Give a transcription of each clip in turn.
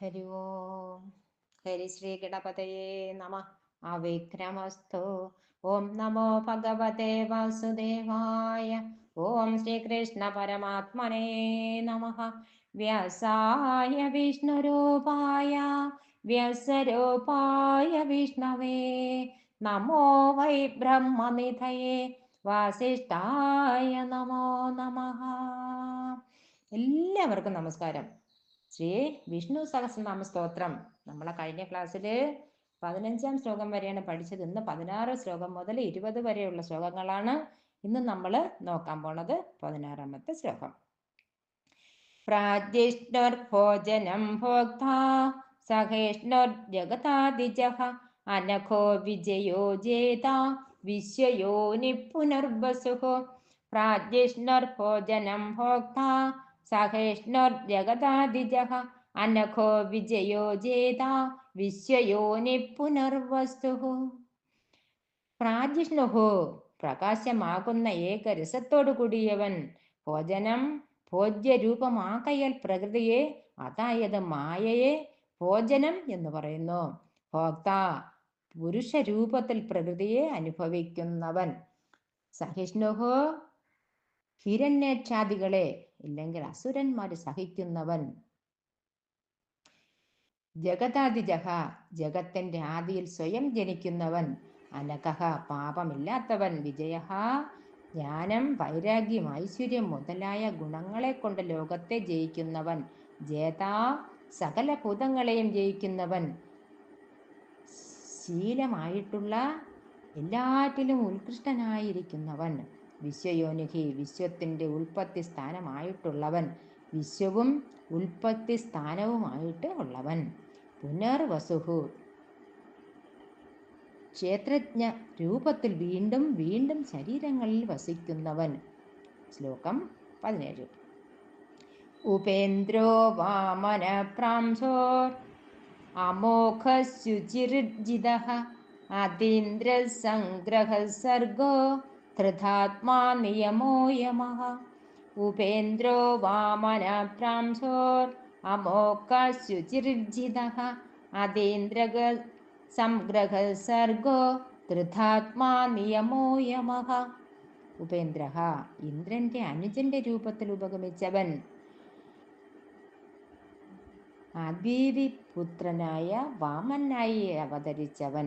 ഹരി ഓം ഹരി ശ്രീ ഗണപതയേ നമ അവിക്രമസ്തു ഓം നമോ ഭഗവതേ വാസുദേവായ ഓം ശ്രീകൃഷ്ണ പരമാത്മനേ നമ വ്യാസായ വിഷ്ണുരൂപായ വ്യസരൂപായ വിഷ്ണവേ നമോ വൈ ബ്രഹ്മനിധയേ വാസിഷ്ഠായ നമോ നമ എല്ലാവർക്കും നമസ്കാരം. ശ്രീ വിഷ്ണു സഹസ്രനാമ സ്തോത്രം. നമ്മളെ കഴിഞ്ഞ ക്ലാസ്സിൽ പതിനഞ്ചാം ശ്ലോകം വരെയാണ് പഠിച്ചത്. ഇന്ന് പതിനാറ് ശ്ലോകം മുതൽ ഇരുപത് വരെയുള്ള ശ്ലോകങ്ങളാണ് ഇന്ന് നമ്മൾ നോക്കാൻ പോണത് പതിനാറാമത്തെ ശ്ലോകം. പ്രാജിഷ്ണുർ ഭോജനം ഭോക്ത സഹേഷ്ണുർ ജഗതാദിജഃ അനഘോ വിജയോ ജേത വിശ്വയോനി പുനർവസുഃ പ്രാജിഷ്ണുർ ഭോജനം ഭോക്ത സഹേഷ്ണുർ അനഖോ വിജയോ ജേത വിശ്വയോനി പുനർവസ്തു പ്രാജിഷ്ണുഹു പ്രകാശമാകുന്ന ഏക രസത്തോടു കൂടിയവൻ ഭോജനം ഭോജ്യരൂപമാക്കയൽ പ്രകൃതിയെ അതായത് മായയെ ഭോജനം എന്ന് പറയുന്നു. ഭോക്ത പുരുഷ രൂപത്തിൽ പ്രകൃതിയെ അനുഭവിക്കുന്നവൻ. സഹിഷ്ണുഹു ഹിരണ്യക്ഷാദികളെ ഇല്ലെങ്കിൽ അസുരന്മാർ സഹിക്കുന്നവൻ. ജഗതാദിജഹ ജഗത്തിന്റെ ആദിയിൽ സ്വയം ജനിക്കുന്നവൻ. അനകഹ പാപമില്ലാത്തവൻ. വിജയഹ ജ്ഞാനം വൈരാഗ്യം ഐശ്വര്യം മുതലായ ഗുണങ്ങളെ കൊണ്ട് ലോകത്തെ ജയിക്കുന്നവൻ. ജേതാ സകല ഭൂതങ്ങളെയും ജയിക്കുന്നവൻ. ശീലമായിട്ടുള്ള എല്ലാറ്റിലും ഉത്കൃഷ്ടനായിരിക്കുന്നവൻ. വിശ്വയോനിഹി വിശ്വത്തിന്റെ ഉൽപ്പത്തി സ്ഥാനമായിട്ടുള്ളവൻ വിശ്വവും ഉൽപ്പത്തി സ്ഥാനവുമായിട്ട് ഉള്ളവൻ. പുനർവസുഹു. ക്ഷേത്രജ്ഞ രൂപത്തിൽ വീണ്ടും വീണ്ടും ശരീരങ്ങളിൽ വസിക്കുന്നവൻ. ശ്ലോകം പതിനേഴ്. ഉപേന്ദ്രോ വാമന പ്രാംസോർ. അമോഘശുചിർജിത. അതീന്ദ്ര സംഗ്രഹ സർഗോ. ധൃതാത്മാ നിയമോ യമഃ ഉപേന്ദ്രോ വാമന പ്രാംസോർ അമോഘശുചിർജിത അതീന്ദ്രഗ സംഗ്രഹ സർഗോ ധൃതാത്മാ നിയമോ യമഃ ഉപേന്ദ്ര ഇന്ദ്രന്റെ അനുജന്റെ രൂപത്തിൽ ഉപഗമിച്ചവൻ. അദ്വീതി പുത്രനായ വാമനായി അവതരിച്ചവൻ.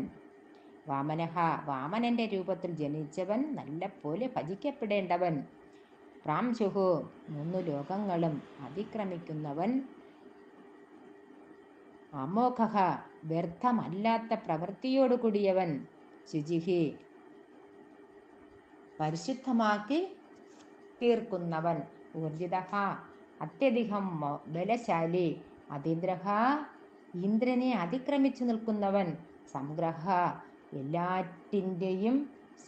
വാമനഹ വാമനന്റെ രൂപത്തിൽ ജനിച്ചവൻ നല്ലപോലെ ഭജിക്കപ്പെടേണ്ടവൻ. പ്രാംശുഹു മൂന്നു ലോകങ്ങളും അതിക്രമിക്കുന്നവൻ. അമോഘ വ്യർത്ഥമല്ലാത്ത പ്രവൃത്തിയോടുകൂടിയവൻ ശുചിഹി പരിശുദ്ധമാക്കി തീർക്കുന്നവൻ. ഊർജിത അത്യധികം ബലശാലി. അതീന്ദ്രഹ ഇന്ദ്രനെ അതിക്രമിച്ചു നിൽക്കുന്നവൻ. സംഗ്രഹ എല്ലാറ്റിന്റെയും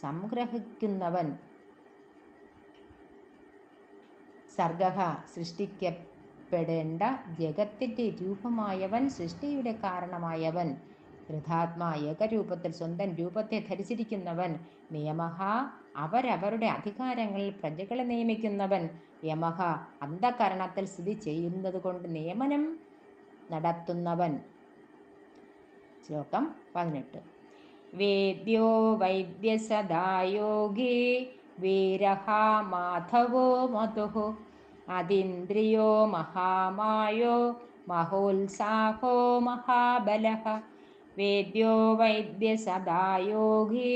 സംഗ്രഹിക്കുന്നവൻ. സർഗഹ സൃഷ്ടിക്കപ്പെടേണ്ട ജഗത്തിന്റെ രൂപമായവൻ സൃഷ്ടിയുടെ കാരണമായവൻ ഋതാത്മാ ഏകരൂപത്തിൽ സ്വന്തം രൂപത്തെ ധരിച്ചിരിക്കുന്നവൻ നിയമഹ അവരവരുടെ അധികാരങ്ങളിൽ പ്രജകളെ നിയമിക്കുന്നവൻ യമഹ അന്ധകരണത്തിൽ സ്ഥിതി ചെയ്യുന്നത് കൊണ്ട് നിയമനം നടത്തുന്നവൻ. ശ്ലോകം പതിനെട്ട്. വേദ്യോ വൈദ്യസദായോഗി വീരഹ മാധവോ മധു അതിന്ദ്രിയോ മഹാമായോ മഹോത്സാഹോ മഹാബല വേദ്യോ വൈദ്യസദായോഗി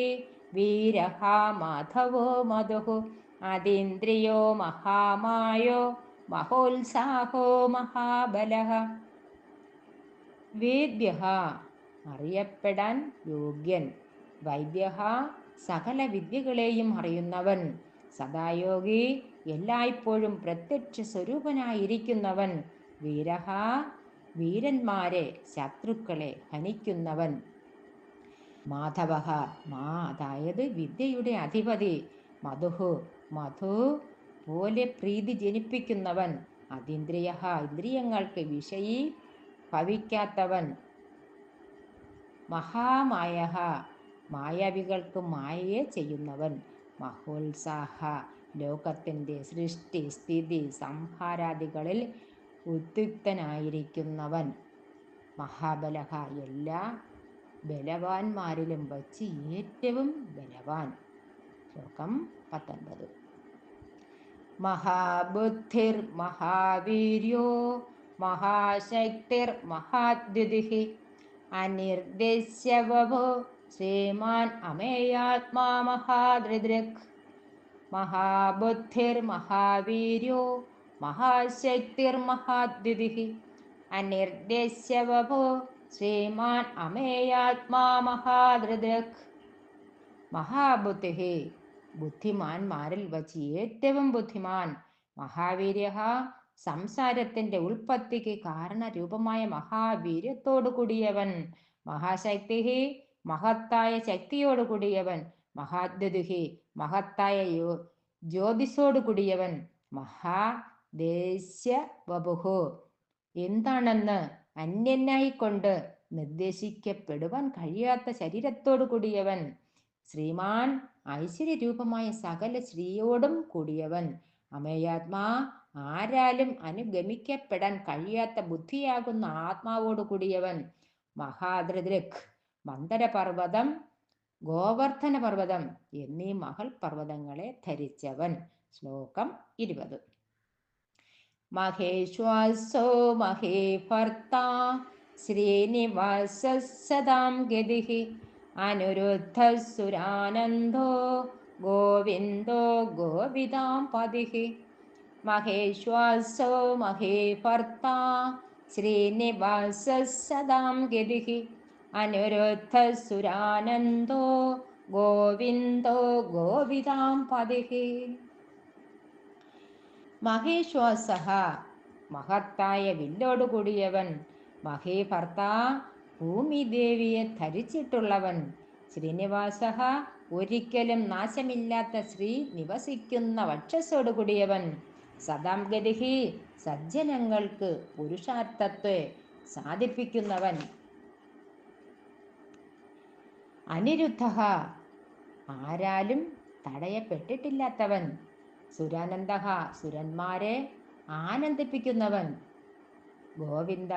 വീരഹ മാധവോ മധു അതിന്ദ്രിയോ മഹാമായോ മഹോത്സാഹോ മഹാബല വേദ്യ അറിയപ്പെടാൻ യോഗ്യൻ. വൈദ്യ സകല വിദ്യകളെയും അറിയുന്നവൻ. സദായോഗി എല്ലായ്പ്പോഴും പ്രത്യക്ഷ സ്വരൂപനായിരിക്കുന്നവൻ. വീരഹ വീരന്മാരെ ശത്രുക്കളെ ഹനിക്കുന്നവൻ. മാധവ മാ അതായത് വിദ്യയുടെ അധിപതി. മധുഹു മധു പോലെ പ്രീതി ജനിപ്പിക്കുന്നവൻ. അതീന്ദ്രിയ ഇന്ദ്രിയങ്ങൾക്ക് വിഷയി ഭവിക്കാത്തവൻ. മഹാമായ മായാവികൾക്ക് മായയെ ചെയ്യുന്നവൻ മഹോത്സാഹ. ലോകത്തിന്റെ സൃഷ്ടി സ്ഥിതി സംഹാരാദികളിൽ ഉദ്യുക്തനായിരിക്കുന്നവൻ മഹാബലഹ. എല്ലാ ബലവാന്മാരിലും വച്ച് ഏറ്റവും ബലവാൻ. ശ്ലോകം പത്തൊൻപത്. മഹാബുദ്ധിർ മഹാവീര്യോ മഹാശക്തിർ മഹാദ്യുതി. അനിർദ്ദേശവഭോ ശ്രീമാൻ അമേയാത്മാ മഹാദൃദൃക്. മഹാബുദ്ധിർ മഹാവീര്യോ മഹാശക്തിർ മഹാദ്യുതി അനിർദ്ദേശവഭോ ശ്രീമാൻ അമേയാത്മാ മഹാദൃദൃക്. മഹാബുദ്ധി ബുദ്ധിമാന്മാരിൽ വച്ച് ഏറ്റവും ബുദ്ധിമാൻ മഹാവീര്യ സംസാരത്തിന്റെ ഉൽപ്പത്തിക്ക് കാരണരൂപമായ മഹാവീര്യത്തോടു കൂടിയവൻ. മഹാശക്തി മഹത്തായ ശക്തിയോടു കൂടിയവൻ. മഹാദ്യുതി മഹത്തായ യോ ജ്യോതിസോട് കൂടിയവൻ. മഹാദേശ വപുഹു എന്താണെന്ന് അന്യനായിക്കൊണ്ട് നിർദ്ദേശിക്കപ്പെടുവാൻ കഴിയാത്ത ശരീരത്തോടു കൂടിയവൻ. ശ്രീമാൻ ഐശ്വര്യരൂപമായ സകല ശ്രീയോടും കൂടിയവൻ. അമേയാത്മാ ആരാലും അനുഗമിക്കപ്പെടാൻ കഴിയാത്ത ബുദ്ധിയാകുന്ന ആത്മാവോട് കൂടിയവൻ മഹാദ്രദ്രക്. മന്ദരപർവതം ഗോവർദ്ധന പർവതം എന്നീ മഹൽ പർവതങ്ങളെ ധരിച്ചവൻ. ശ്ലോകം ഇരുപത്. മഹേശ്വാസോ മഹേ ഭർത്ത ശ്രീനിവാസ സദാം ഗതി. അനുരുദ്ധ സുരാനന്ദോ ഗോവിന്ദോ ഗോവിതാം പതി. മഹേശ്വാസോ മഹേ ഭർത്ത ശ്രീനിവാസ സദാം ഗതി അനുരുദ്ധസുരാനന്ദോ ഗോവിന്ദോ ഗോവിതാം പതി മഹേശ്വാസ മഹത്തായ കൂടിയവൻ. മഹേഭർത്ത ഭൂമിദേവിയെ ധരിച്ചിട്ടുള്ളവൻ. ശ്രീനിവാസ ഒരിക്കലും നാശമില്ലാത്ത ശ്രീ നിവസിക്കുന്ന വക്ഷസോട് കൂടിയവൻ. സദാം ഗതിഹി സജ്ജനങ്ങൾക്ക് പുരുഷാർത്ഥത്തെ സാധിപ്പിക്കുന്നവൻ. അനിരുദ്ധ ആരാലും തടയപ്പെട്ടിട്ടില്ലാത്തവൻ. സുരാനന്ദ സുരന്മാരെ ആനന്ദിപ്പിക്കുന്നവൻ. ഗോവിന്ദ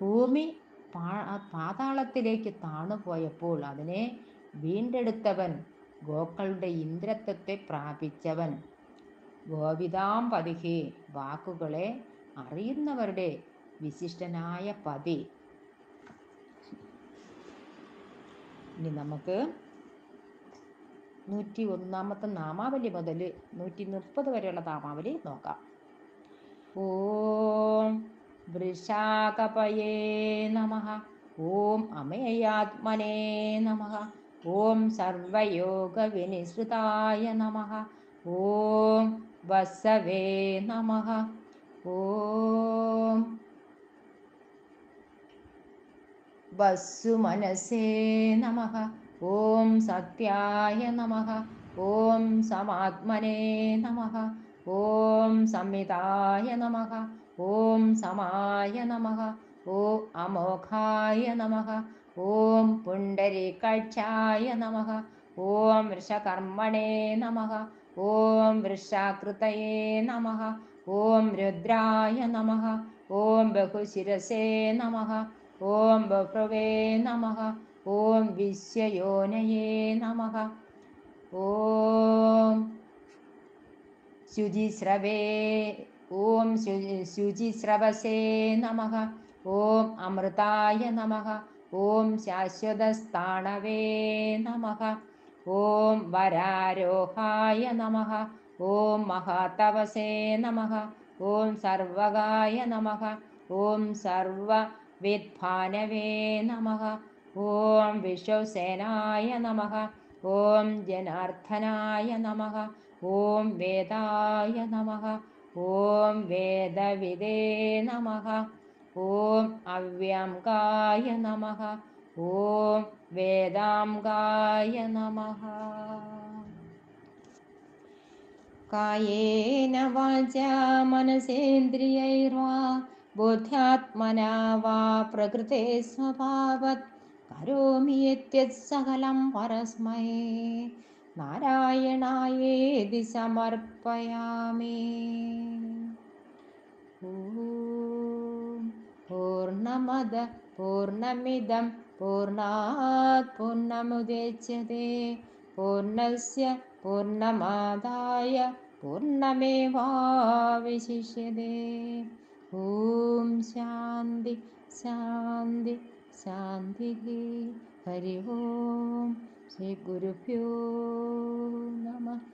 ഭൂമി പാതാളത്തിലേക്ക് താണുപോയപ്പോൾ അതിനെ വീണ്ടെടുത്തവൻ ഗോക്കളുടെ ഇന്ദ്രത്വത്തെ പ്രാപിച്ചവൻ. ഗോവിതാം പതിഹി വാക്കുകളെ അറിയുന്നവരുടെ വിശിഷ്ടനായ പതി. ഇനി നമുക്ക് നൂറ്റി ഒന്നാമത്തെ നാമാവലി മുതൽ നൂറ്റി മുപ്പത് വരെയുള്ള നാമാവലി നോക്കാം. ഓം വൃഷാകപയേ നമ. ഓം അമേയാത്മനേ നമ. ഓം സർവയോഗവിനിസൃതായ നമ. ഓം വസവേ നമ. ഓം വസ്സുമനസേ നമ. ഓം സത്യായ നമ. ഓം സമാത്മനേ നമ. ഓം സംഹിതായ നമ. ഓം സമായ നമ. ഓ അമോഘായ നമ. ഓം പുണ്ടരീകാക്ഷായ നമ. ഓം വൃഷകർമ്മണേ നമ. ഓം വൃഷാകൃതയേ നമ. ഓം രുദ്രായ നമ. ഓം ബഹുശിരസേ നമ. ഓം ബഭ്രവേ നമ. ഓം വിശ്വയോനയേ നമ. ഓം ശുചിശ്രവേ. ഓം ശുചിശ്രവസേ നമ. ഓം അമൃതായ നമ. ഓം ശാശ്വതസ്ഥാണവേ നമ. ഓം വരാരോഹായ നമ. ഓം മഹാതവസേ നമ. ഓം സർവകായ നമ. ഓം സർവവിദ്ഭാനവേ നമ. ഓം വിശ്വസേനായ നമ. ഓം ജനാർദ്ദനായ നമ. ഓം വേദായ നമ. ഓം വേദവിദേ നമ. ഓം അവ്യംകായ നമ. ഓം വേദാംഗായ നമ. കായേന വാച മനസേന്ദ്രിയൈർവാ. ബോധ്യാത്മനാ വാ പ്രകൃതേ സ്വഭാവത്. കരോമി യത്യത്സകലം പരസ്മൈ. നാരായണായേതി സമർപ്പയാമേ. പൂർണമാദ पूर्णमद पूर्णमिदं पूर्णात् पूर्णमुदेच्यते पूर्णस्य पूर्णमादाय पूर्णमेवाविशिष्यते। ॐ शान्ति शान्ति शान्तिः। हरि ओं श्रीगुरुभ्यो नमः।